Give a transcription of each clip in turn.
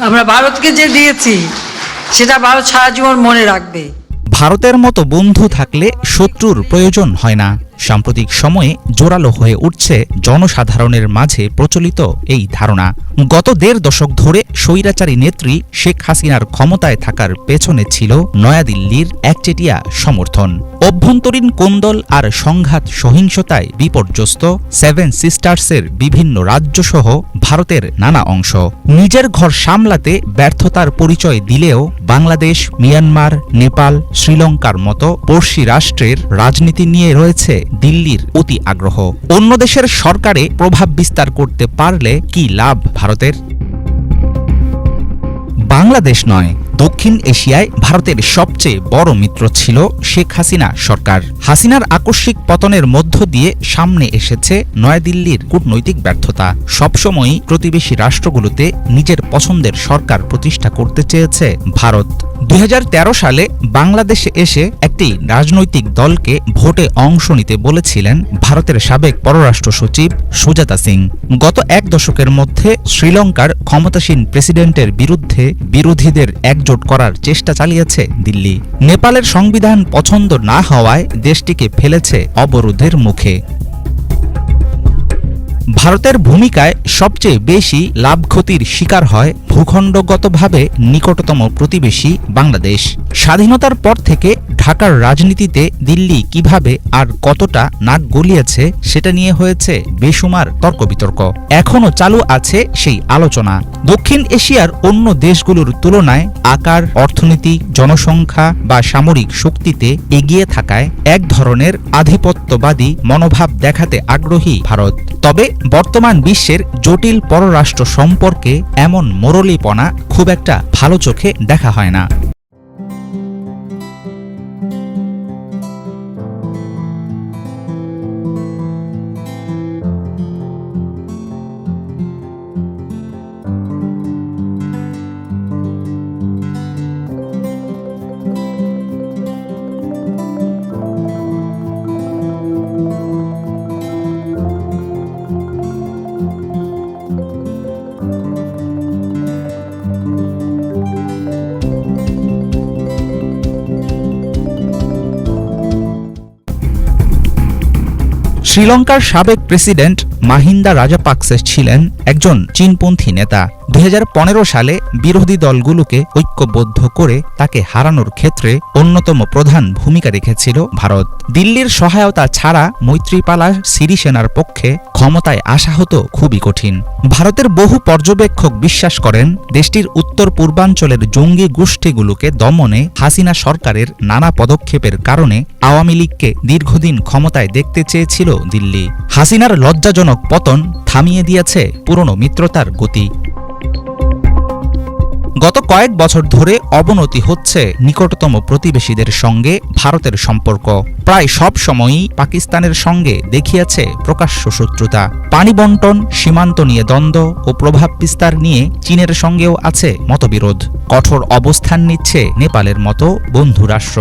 আমরা ভারতকে যে দিয়েছি, সেটা ভারত সারা জীবন মনে রাখবে। ভারতের মতো বন্ধু থাকলে শত্রুর প্রয়োজন হয় না। সাম্প্রতিক সময়ে জোরালো হয়ে উঠছে জনসাধারণের মাঝে প্রচলিত এই ধারণা। গত দেড় দশক ধরে স্বৈরাচারী নেত্রী শেখ হাসিনার ক্ষমতায় থাকার পেছনে ছিল নয়াদিল্লির একচেটিয়া সমর্থন। অভ্যন্তরীণ কোন্দল আর সংঘাত সহিংসতায় বিপর্যস্ত সেভেন সিস্টার্সের বিভিন্ন রাজ্যসহ ভারতের নানা অংশ। নিজের ঘর সামলাতে ব্যর্থতার পরিচয় দিলেও বাংলাদেশ, মিয়ানমার, নেপাল, শ্রীলঙ্কার মতো পড়শি রাষ্ট্রের রাজনীতি নিয়ে রয়েছে দিল্লির অতি আগ্রহ। অন্য দেশের সরকারে প্রভাব বিস্তার করতে পারলে কি লাভ? ভারতের? বাংলাদেশ নয়, দক্ষিণ এশিয়ায় ভারতের সবচেয়ে বড় মিত্র ছিল শেখ হাসিনা সরকার। হাসিনার আকস্মিক পতনের মধ্য দিয়ে সামনে এসেছে নয়াদিল্লির কূটনৈতিক ব্যর্থতা। সবসময়ই প্রতিবেশী রাষ্ট্রগুলোতে নিজের পছন্দের সরকার প্রতিষ্ঠা করতে চেয়েছে ভারত। দু হাজার তেরো সালে বাংলাদেশে এসে একটি রাজনৈতিক দলকে ভোটে অংশ নিতে বলেছিলেন ভারতের সাবেক পররাষ্ট্র সচিব সুজাতা সিং। গত এক দশকের মধ্যে শ্রীলঙ্কার ক্ষমতাসীন প্রেসিডেন্টের বিরুদ্ধে বিরোধীদের একজোট করার চেষ্টা চালিয়েছে দিল্লি। নেপালের সংবিধান পছন্দ না হওয়ায় দেশটিকে ফেলেছে অবরোধের মুখে। ভারতের ভূমিকায় সবচেয়ে বেশি লাভ ক্ষতির শিকার হয় ভূখণ্ডগতভাবে নিকটতম প্রতিবেশী বাংলাদেশ। স্বাধীনতার পর থেকে ঢাকার রাজনীতিতে দিল্লি কীভাবে আর কতটা নাক গলিয়েছে সেটা নিয়ে হয়েছে বেসুমার তর্ক বিতর্ক এখনও চালু আছে সেই আলোচনা। দক্ষিণ এশিয়ার অন্য দেশগুলোর তুলনায় আকার, অর্থনীতি, জনসংখ্যা বা সামরিক শক্তিতে এগিয়ে থাকায় এক ধরনের আধিপত্যবাদী মনোভাব দেখাতে আগ্রহী ভারত। তবে বর্তমান বিশ্বের জটিল পররাষ্ট্র সম্পর্কে এমন মোরলীপনা খুব একটা ভালো চোখে দেখা হয় না। শ্রীলঙ্কার সাবেক প্রেসিডেন্ট মাহিন্দা রাজাপাকসে ছিলেন একজন চীনপন্থী নেতা। দু হাজার পনেরো সালে বিরোধী দলগুলোকে ঐক্যবদ্ধ করে তাকে হারানোর ক্ষেত্রে অন্যতম প্রধান ভূমিকা রেখেছিল ভারত। দিল্লির সহায়তা ছাড়া মৈত্রীপালা সিরিসেনার পক্ষে ক্ষমতায় আসা হতো খুবই কঠিন। ভারতের বহু পর্যবেক্ষক বিশ্বাস করেন, দেশটির উত্তর পূর্বাঞ্চলের জঙ্গি গোষ্ঠীগুলোকে দমনে হাসিনা সরকারের নানা পদক্ষেপের কারণে আওয়ামী লীগকে দীর্ঘদিন ক্ষমতায় দেখতে চেয়েছিল দিল্লি। হাসিনার লজ্জাজনক পতন থামিয়ে দিয়েছে পুরনো মিত্রতার গতি। গত কয়েক বছর ধরে অবনতি হচ্ছে নিকটতম প্রতিবেশীদের সঙ্গে ভারতের সম্পর্ক। প্রায় সব সময়ই পাকিস্তানের সঙ্গে দেখিয়েছে প্রকাশ্য শত্রুতা। পানি বন্টন, সীমান্ত নিয়ে দ্বন্দ্ব ও প্রভাব বিস্তার নিয়ে চীনের সঙ্গেও আছে মতবিরোধ। কঠোর অবস্থান নিচ্ছে নেপালের মতো বন্ধু রাষ্ট্র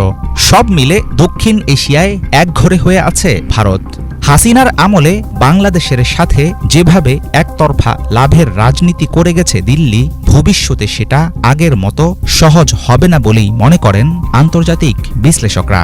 সব মিলে দক্ষিণ এশিয়ায় একঘরে হয়ে আছে ভারত। হাসিনার আমলে বাংলাদেশের সাথে যেভাবে একতরফা লাভের রাজনীতি করে গেছে দিল্লি, ভবিষ্যতে সেটা আগের মতো সহজ হবে না বলেই মনে করেন আন্তর্জাতিক বিশ্লেষকরা।